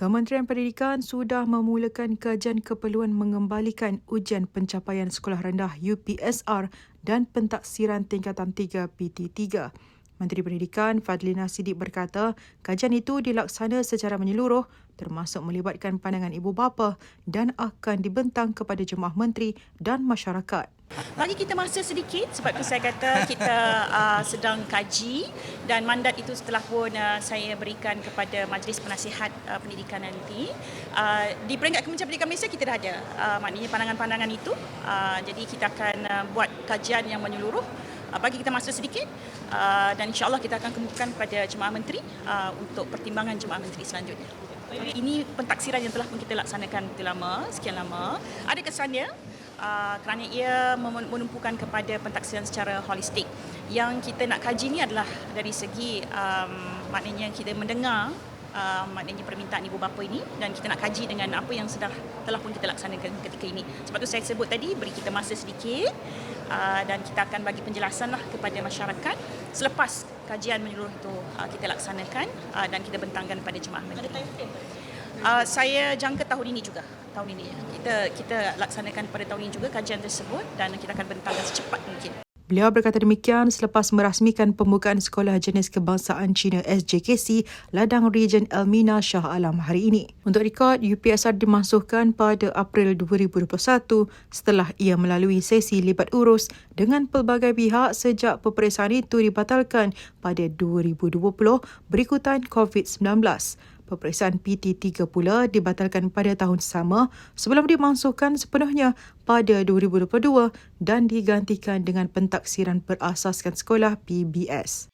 Kementerian Pendidikan sudah memulakan kajian keperluan mengembalikan ujian pencapaian sekolah rendah UPSR dan pentaksiran tingkatan 3 PT3. Menteri Pendidikan Fadlina Sidik berkata, kajian itu dilaksana secara menyeluruh termasuk melibatkan pandangan ibu bapa dan akan dibentang kepada jemaah menteri dan masyarakat. Bagi kita masa sedikit sebab tu saya kata kita uh, sedang kaji dan mandat itu setelah pun uh, saya berikan kepada Majlis Penasihat uh, Pendidikan nanti. Uh, di peringkat Kementerian Pendidikan Malaysia kita dah ada uh, maknanya pandangan-pandangan itu. Uh, jadi kita akan uh, buat kajian yang menyeluruh uh, bagi kita masa sedikit uh, dan insyaAllah kita akan kemukakan kepada Jemaah Menteri uh, untuk pertimbangan Jemaah Menteri selanjutnya. Ini pentaksiran yang telah pun kita laksanakan lama, sekian lama. Ada kesannya uh, kerana ia menumpukan kepada pentaksiran secara holistik. Yang kita nak kaji ni adalah dari segi um, maknanya kita mendengar uh, maknanya permintaan ibu bapa ini dan kita nak kaji dengan apa yang sudah telah pun kita laksanakan ketika ini. Sebab tu saya sebut tadi beri kita masa sedikit uh, dan kita akan bagi penjelasan lah kepada masyarakat selepas kajian menyeluruh itu uh, kita laksanakan uh, dan kita bentangkan pada jemaah. Ada time frame? Uh, saya jangka tahun ini juga tahun ini kita kita laksanakan pada tahun ini juga kajian tersebut dan kita akan bentangkan secepat mungkin. Beliau berkata demikian selepas merasmikan pembukaan Sekolah Jenis Kebangsaan Cina SJKC Ladang Region Elmina Shah Alam hari ini. Untuk rekod, UPSR dimasukkan pada April 2021 setelah ia melalui sesi libat urus dengan pelbagai pihak sejak peperiksaan itu dibatalkan pada 2020 berikutan COVID-19. Peperiksaan PT3 pula dibatalkan pada tahun sama sebelum dimasukkan sepenuhnya pada 2022 dan digantikan dengan pentaksiran berasaskan sekolah PBS.